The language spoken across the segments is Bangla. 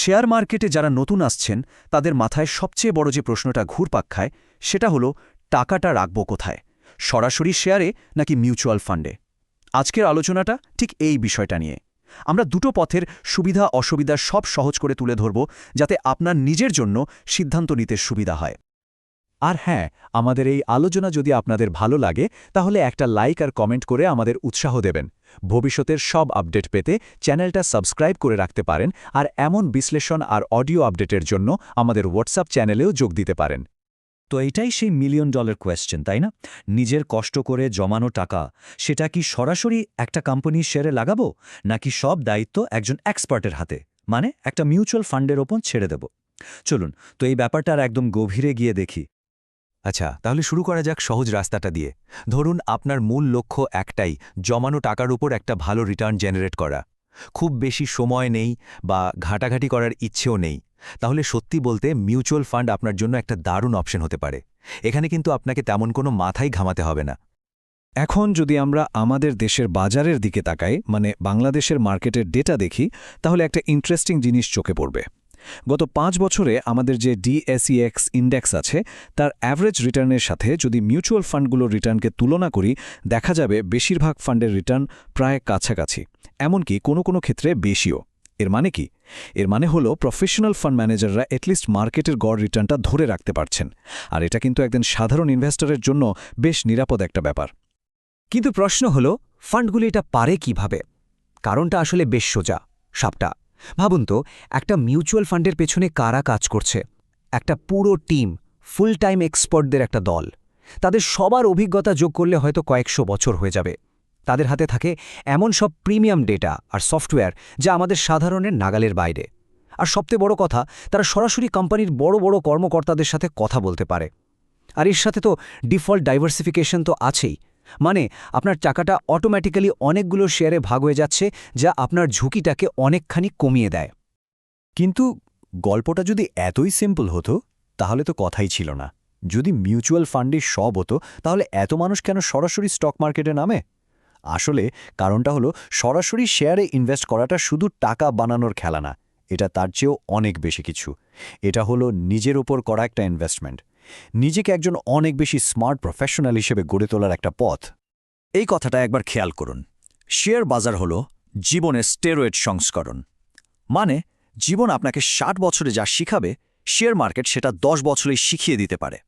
শেয়ার মার্কেটে যারা নতুন আসছেন, তাদের মাথায় সবচেয়ে বড় যে প্রশ্নটা ঘুরপাক খায়, সেটা হলো, টাকাটা রাখব কোথায়? সরাসরি শেয়ারে নাকি মিউচুয়াল ফান্ডে? আজকের আলোচনাটা ঠিক এই বিষয়টা নিয়ে। আমরা দুটো পথের সুবিধা অসুবিধা সব সহজ করে তুলে ধরব, যাতে আপনার নিজের জন্য সিদ্ধান্ত নিতে সুবিধা হয়। আর হ্যাঁ আমাদের এই আলোচনা যদি আপনাদের ভালো লাগে, তাহলে একটা লাইক আর কমেন্ট করে আমাদের উৎসাহ দেবেন। ভবিষ্যতের সব আপডেট পেতে চ্যানেলটা সাবস্ক্রাইব করে রাখতে পারেন আর এমন বিশ্লেষণ আর অডিও আপডেটের জন্য আমাদের হোয়াটসঅ্যাপ চ্যানেলেও যোগ দিতে পারেন। তো এটাই সেই মিলিয়ন ডলার কোয়েশ্চেন তাই না? নিজের কষ্ট করে জমানো টাকা, সেটা কি সরাসরি একটা কোম্পানির শেয়ারে লাগাবো? নাকি সব দায়িত্ব একজন এক্সপার্টের হাতে? মানে একটা মিউচুয়াল ফান্ডের ওপর ছেড়ে দেব। চলুন, তো এই ব্যাপারটা আর একদম গভীরে গিয়ে দেখি। আচ্ছা তাহলে শুরু করা যাক সহজ রাস্তাটা দিয়ে। ধরুন আপনার মূল লক্ষ্য একটাই, জমানো টাকার উপর একটা ভালো রিটার্ন জেনারেট করা। খুব বেশি সময় নেই বা ঘাটাঘাটি করার ইচ্ছেও নেই। তাহলে সত্যি বলতে মিউচুয়াল ফান্ড আপনার জন্য একটা দারুণ অপশন হতে পারে। এখানে কিন্তু আপনাকে তেমন কোনো মাথাই ঘামাতে হবে না। এখন যদি আমরা আমাদের দেশের বাজারের দিকে তাকাই মানে বাংলাদেশের মার্কেটের ডেটা দেখি, তাহলে একটা ইন্টারেস্টিং জিনিস চোখে পড়বে। গত পাঁচ বছরে আমাদের যে ডিএসইএক্স ইন্ডেক্স আছে, তার অ্যাভারেজ রিটার্নের সাথে যদি মিউচুয়াল ফান্ডগুলোর রিটার্নকে তুলনা করি, দেখা যাবে বেশিরভাগ ফান্ডের রিটার্ন প্রায় কাছাকাছি। এমনকি কোনো কোনো ক্ষেত্রে বেশিও। এর মানে কি? এর মানে হলো প্রফেশনাল ফান্ড ম্যানেজাররা এটলিস্ট মার্কেটের গড় রিটার্নটা ধরে রাখতে পারছেন। আর এটা কিন্তু একজন সাধারণ ইনভেস্টরের জন্য বেশ নিরাপদ একটা ব্যাপার। কিন্তু প্রশ্ন হল ফান্ডগুলি এটা পারে কীভাবে? কারণটা আসলে বেশ সোজা, সাপটা। ভাবুন তো, একটা মিউচুয়াল ফান্ডের পেছনে কারা কাজ করছে? একটা পুরো টিম ফুল টাইম এক্সপার্টদের একটা দল। তাদের সবার অভিজ্ঞতা যোগ করলে হয়তো কয়েকশো বছর হয়ে যাবে। তাদের হাতে থাকে এমন সব প্রিমিয়াম ডেটা আর সফটওয়্যার যা আমাদের সাধারণের নাগালের বাইরে। আর সবচেয়ে বড় কথা, তারা সরাসরি কোম্পানির বড় বড় কর্মকর্তাদের সাথে কথা বলতে পারে। আর এর সাথে তো ডিফল্ট ডাইভার্সিফিকেশন তো আছেই। মানে আপনার টাকাটা অটোম্যাটিক্যালি অনেকগুলো শেয়ারে ভাগ হয়ে যাচ্ছে, যা আপনার ঝুঁকিটাকে অনেকখানি কমিয়ে দেয়। কিন্তু গল্পটা যদি এতই সিম্পল হতো, তাহলে তো কথাই ছিল না। যদি মিউচুয়াল ফান্ডে সব হতো, তাহলে এত মানুষ কেন সরাসরি স্টক মার্কেটে নামে? আসলে কারণটা হলো, সরাসরি শেয়ারে ইনভেস্ট করাটা শুধু টাকা বানানোর খেলা না, এটা তার চেয়েও অনেক বেশি কিছু। এটা হলো নিজের ওপর করা একটা ইনভেস্টমেন্ট নিজেকে একজন অনেক বেশি স্মার্ট প্রফেশনাল হিসেবে গড়ে তোলার একটা পথ। এই কথাটা একবার খেয়াল করুন। শেয়ার বাজার হল জীবনের স্টেরয়েড সংস্করণ। মানে জীবন আপনাকে ষাট বছরে যা শিখাবে, শেয়ার মার্কেট সেটা দশ বছরেই শিখিয়ে দিতে পারে।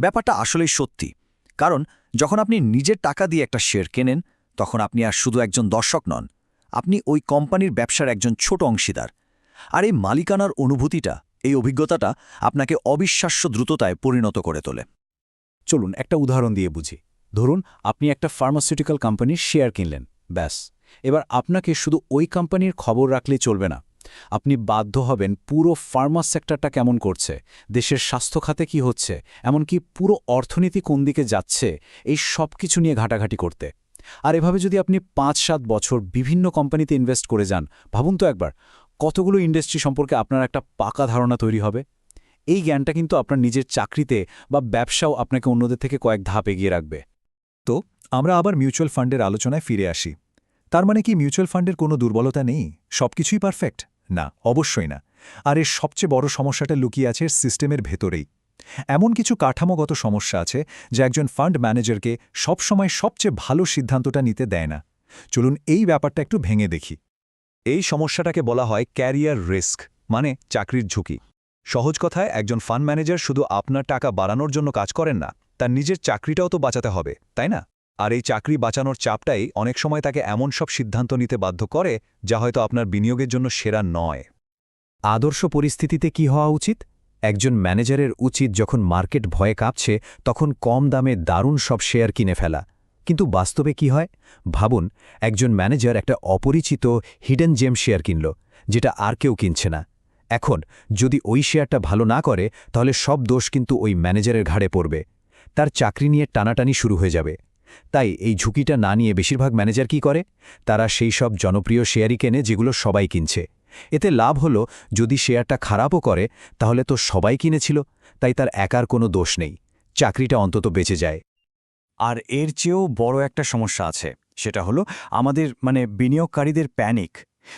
ব্যাপারটা আসলেই সত্যি। কারণ, যখন আপনি নিজের টাকা দিয়ে একটা শেয়ার কেনেন, তখন আপনি আর শুধু একজন দর্শক নন। আপনি ওই কোম্পানির ব্যবসার একজন ছোট অংশীদার। আর এই মালিকানার অনুভূতিটা এই অভিজ্ঞতাটা আপনাকে অবিশ্বাস্য দ্রুততায় পরিণত করে তোলে। চলুন একটা উদাহরণ দিয়ে বুঝি। ধরুন, আপনি একটা ফার্মাসিউটিক্যাল কোম্পানির শেয়ার কিনলেন, ব্যাস। এবার আপনাকে শুধু ওই কোম্পানির খবর রাখলেই চলবে না। আপনি বাধ্য হবেন পুরো ফার্মা সেক্টরটা কেমন করছে, দেশের স্বাস্থ্য খাতে কি হচ্ছে, এমনকি পুরো অর্থনীতি কোন দিকে যাচ্ছে, এই সব কিছু নিয়ে ঘাটাঘাটি করতে। আর এভাবে যদি আপনি পাঁচ সাত বছর বিভিন্ন কোম্পানিতে ইনভেস্ট করে যান, ভাবুন তো একবার কতগুলো ইন্ডাস্ট্রি সম্পর্কে আপনার একটা পাকা ধারণা তৈরি হবে? এই জ্ঞানটা কিন্তু আপনার নিজের চাকরিতে বা ব্যবসাও আপনাকে অন্যদের থেকে কয়েক ধাপ এগিয়ে রাখবে। তো, আমরা আবার মিউচুয়াল ফান্ডের আলোচনায় ফিরে আসি। তার মানে কি মিউচুয়াল ফান্ডের কোনো দুর্বলতা নেই? সবকিছুই পারফেক্ট না, অবশ্যই না। আর এর সবচেয়ে বড় সমস্যাটা লুকিয়ে আছে সিস্টেমের ভেতরেই। এমন কিছু কাঠামোগত সমস্যা আছে যা একজন ফান্ড ম্যানেজারকে সবসময় সবচেয়ে ভালো সিদ্ধান্তটা নিতে দেয় না। চলুন এই ব্যাপারটা একটু ভেঙে দেখি। এই সমস্যাটাকে বলা হয় ক্যারিয়ার রিস্ক মানে চাকরির ঝুঁকি। সহজ কথায়, একজন ফান্ড ম্যানেজার শুধু আপনার টাকা বাড়ানোর জন্য কাজ করেন না, তার নিজের চাকরিটাও তো বাঁচাতে হবে, তাই না? আর এই চাকরি বাঁচানোর চাপটাই অনেক সময় তাকে এমন সব সিদ্ধান্ত নিতে বাধ্য করে, যা হয়তো আপনার বিনিয়োগের জন্য সেরা নয়। আদর্শ পরিস্থিতিতে কি হওয়া উচিত? একজন ম্যানেজারের উচিত যখন মার্কেট ভয়ে কাঁপছে, তখন কম দামে দারুণ সব শেয়ার কিনে ফেলা। কিন্তু বাস্তবে কি হয়? ভাবুন, একজন ম্যানেজার একটা অপরিচিত হিডেন জেম শেয়ার কিনল, যেটা আর কেউ কিনছে না। এখন, যদি ওই শেয়ারটা ভালো না করে, তাহলে সব দোষ কিন্তু ওই ম্যানেজারের ঘাড়ে পড়বে। তার চাকরি নিয়ে টানাটানি শুরু হয়ে যাবে। তাই এই ঝুঁকিটা না নিয়ে বেশিরভাগ ম্যানেজার কি করে? তারা সেই সব জনপ্রিয় শেয়ারই কেনে যেগুলো সবাই কিনছে। এতে লাভ হলো, যদি শেয়ারটা খারাপও করে, তাহলে তো সবাই কিনেছিল, তাই তার একার কোনো দোষ নেই। চাকরিটা অন্তত বেঁচে যায়। আর এর চেয়েও বড় একটা সমস্যা আছে, সেটা হলো আমাদের মানে বিনিয়োগকারীদের প্যানিক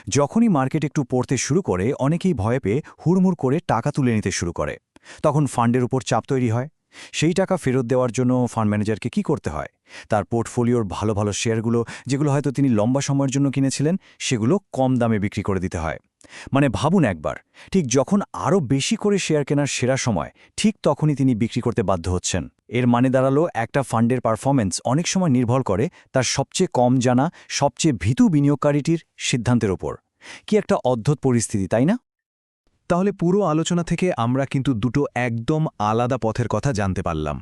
যখনই মার্কেট একটু পড়তে শুরু করে, অনেকেই ভয় পেয়ে হুড়মুড় করে টাকা তুলে নিতে শুরু করে। তখন ফান্ডের উপর চাপ তৈরি হয়। সেই টাকা ফেরত দেওয়ার জন্য ফান্ড ম্যানেজারকে কি করতে হয়? তার পোর্টফোলিওর ভালো ভালো শেয়ারগুলো যেগুলো হয়তো তিনি লম্বা সময়ের জন্য কিনেছিলেন, সেগুলো কম দামে বিক্রি করে দিতে হয়। মানে ভাবুন একবার, ঠিক যখন আরও বেশি করে শেয়ার কেনার সেরা সময়, ঠিক তখনই তিনি বিক্রি করতে বাধ্য হচ্ছেন। এর মানে দাঁড়াল একটা ফান্ডের পারফরম্যান্স অনেক সময় নির্ভর করে তার সবচেয়ে কম জানা, সবচেয়ে ভীতু বিনিয়োগকারীটির সিদ্ধান্তের ওপর। কি একটা অদ্ভুত পরিস্থিতি, তাই না? তাহলে পুরো আলোচনা থেকে আমরা কিন্তু দুটো একদম আলাদা পথের কথা জানতে পারলাম।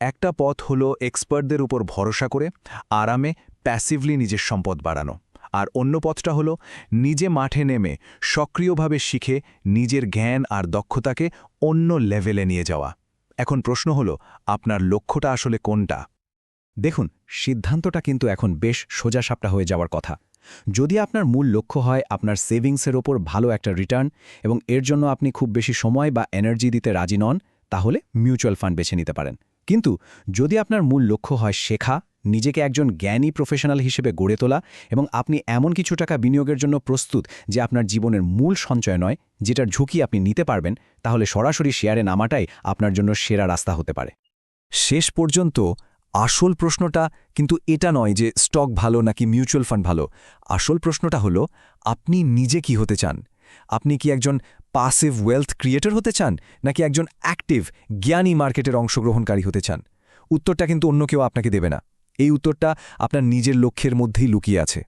একটা পথ হলো এক্সপার্টদের উপর ভরসা করে, আরামে প্যাসিভলি নিজের সম্পদ বাড়ানো। আর অন্য পথটা হলো নিজে মাঠে নেমে সক্রিয়ভাবে শিখে নিজের জ্ঞান আর দক্ষতাকে অন্য লেভেলে নিয়ে যাওয়া। এখন প্রশ্ন হলো, আপনার লক্ষ্যটা আসলে কোনটা? দেখুন, সিদ্ধান্তটা কিন্তু এখন বেশ সোজাসাপটা হয়ে যাওয়ার কথা। যদি আপনার মূল লক্ষ্য হয় আপনার সেভিংসের ওপর ভালো একটা রিটার্ন এবং এর জন্য আপনি খুব বেশি সময় বা এনার্জি দিতে রাজি নন, তাহলে মিউচুয়াল ফান্ড বেছে নিতে পারেন। কিন্তু যদি আপনার মূল লক্ষ্য হয় শেখা নিজেকে একজন জ্ঞানী প্রফেশনাল হিসেবে গড়ে তোলা এবং আপনি এমন কিছু টাকা বিনিয়োগের জন্য প্রস্তুত যে আপনার জীবনের মূল সঞ্চয় নয়, যেটার ঝুঁকি আপনি নিতে পারবেন, তাহলে সরাসরি শেয়ারে নামাটাই আপনার জন্য সেরা রাস্তা হতে পারে। শেষ পর্যন্ত আসল প্রশ্নটা কিন্তু এটা নয় যে স্টক ভালো নাকি মিউচুয়াল ফান্ড ভালো। আসল প্রশ্নটা হলো, আপনি নিজে কি হতে চান? আপনি কি একজন পাসিভ ওয়েলথ ক্রিয়েটর হতে চান, নাকি একজন অ্যাক্টিভ জ্ঞানী মার্কেটের অংশগ্রহণকারী হতে চান? উত্তরটা কিন্তু অন্য কেউ আপনাকে দেবে না। এই উত্তরটা আপনার নিজের লক্ষ্যের মধ্যেই লুকিয়ে আছে।